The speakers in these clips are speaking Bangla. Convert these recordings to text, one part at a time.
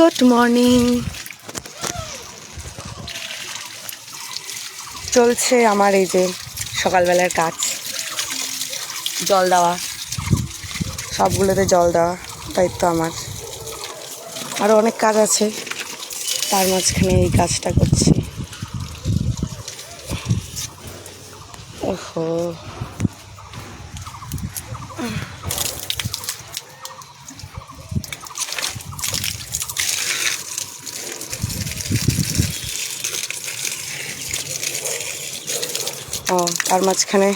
গুড মর্নিং চলছে আমার এই যে সকালবেলার কাজ। জল দেওয়া। সবগুলোতে জল দেওয়া দায়িত্ব আমার। আরও অনেক কাজ আছে, তার মাঝখানে এই কাজটা করছি। ওহো। ও, তার মাঝখানে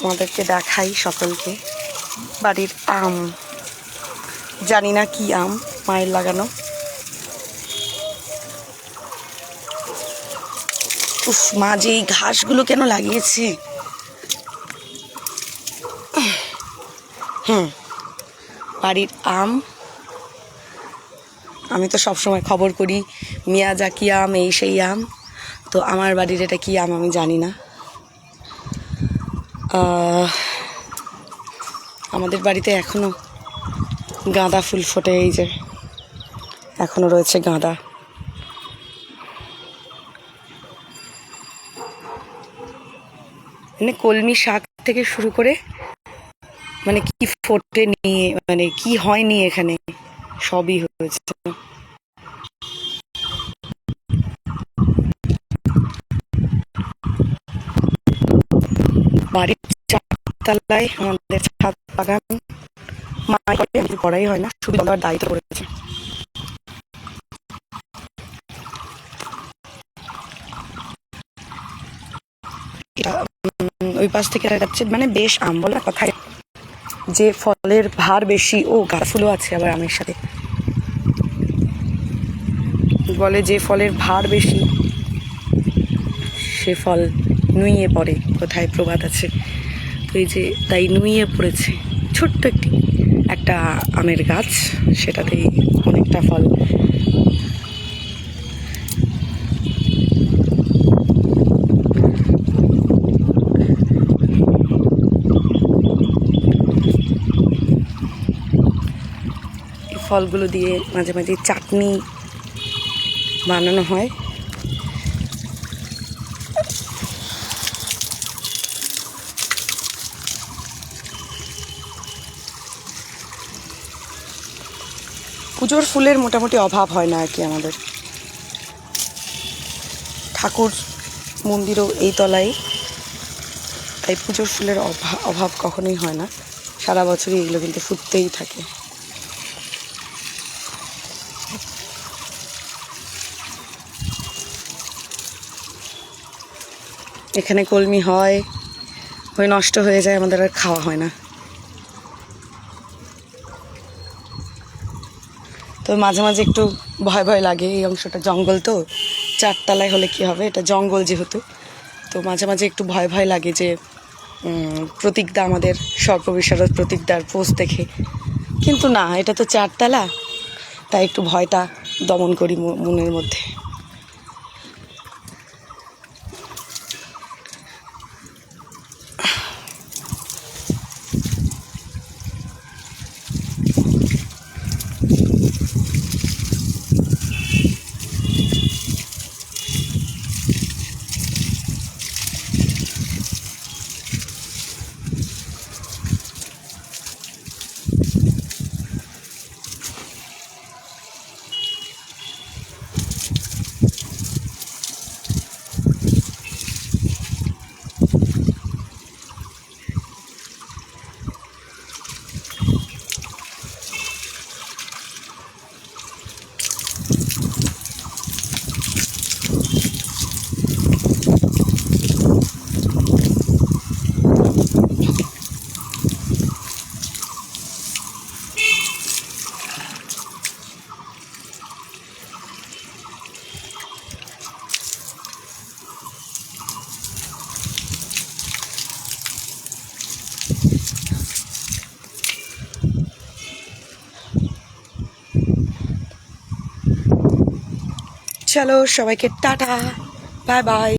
তোমাদেরকে দেখাই সকলকে। বাড়ির আম। জানি না কি আম, মায়ের লাগানো। উফ, মা যে এই ঘাসগুলো কেন লাগিয়েছে? হুম, বাড়ির আম। আমি তো সবসময় খবর করি মিয়াজাকি আম, এই সেই আম। তো আমার বাড়ির এটা কি আম জানি না। আমাদের বাড়িতে এখনও গাঁদা ফুল ফোটে এই যে। এখনও রয়েছে গাঁদা। মানে কলমি শাক থেকে শুরু করে মানে কি ফোটে নিয়ে মানে কি হয়নি এখানে, সবই হয়েছে। বাড়ির চারতলায় আমাদের ছাদ বাগান। মা করে করাই হয় না শুধু আমার দায়িত্ব করেছে ওই পাশ থেকে দেখা যাচ্ছে মানে বেশ আম বলা কথা যে ফলের ভার বেশি, ও ফুলও আছে আবার আমের সাথে। বলে যে ফলের ভার বেশি, সে ফল নুইয়ে পড়ে, কোথায় প্রবাদ আছে। তো এই যে তাই নুইয়ে পড়েছে, ছোট্ট একটি, একটা আমের গাছ, সেটাতেই অনেকটা ফল। ফলগুলো দিয়ে মাঝে মাঝে চাটনি বানানো হয়। পুজোর ফুলের মোটামুটি অভাব হয় না আর কি আমাদের। ঠাকুর মন্দিরও এই তলায়। তাই পুজোর ফুলের অভাব অভাব কখনোই হয় না। সারা বছরই এগুলো কিন্তু ফুটতেই থাকে। এখানে কলমি হয়, হয়ে নষ্ট হয়ে যায়, আমাদের আর খাওয়া হয় না। তো মাঝে মাঝে একটু ভয় ভয় লাগে, এই অংশটা জঙ্গল তো। চারতলায় হলে কি হবে? এটা জঙ্গল যেহেতু। তো মাঝে মাঝে একটু ভয় ভয় লাগে যে প্রতীকদা আমাদের সর্ববিশারদ প্রতীকদার পোস্ট দেখে। কিন্তু না, এটা তো চারতলা। তাই একটু ভয়টা দমন করি মনের মধ্যে। চলো সবাইকে টাটা বাই বাই